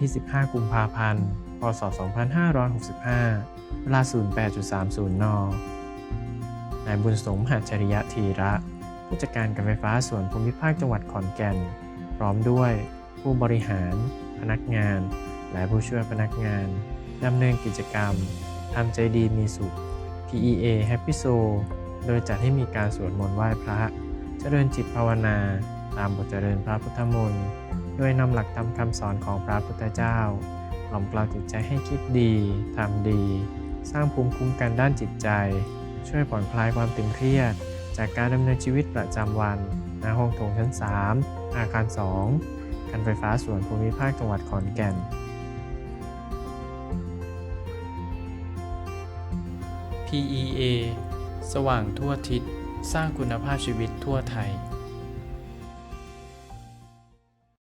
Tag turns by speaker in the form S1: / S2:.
S1: ที่ 15 กุมภาพันธ์ พศ 2565 เวลา 08.30 น นายบุญสมหัตถริยะธีระ ผู้จัดการการไฟฟ้าส่วนภูมิภาคจังหวัดขอนแก่น พร้อมด้วยผู้บริหาร พนักงาน และผู้ช่วยพนักงาน ดำเนินกิจกรรมทำใจดีมีสุข PEA Happy Soul โดยจัดให้มีการสวดมนต์ไหว้พระ เจริญจิตภาวนา ตามบทเจริญพระพุทธมนต์ โดยนำหลักธรรมคำสอนของพระพุทธเจ้ากล่อมกล่าวจิตใจให้คิดดี ทำดี สร้างภูมิคุ้มกันด้านจิตใจ ช่วยผ่อนคลายความตึงเครียด จากการดำเนินชีวิตประจำวันณห้องโถงชั้น 3 อาคาร 2 การไฟฟ้าส่วนภูมิภาคจังหวัดขอนแก่น
S2: PEA สว่างทั่วทิศ สร้างคุณภาพชีวิตทั่วไทย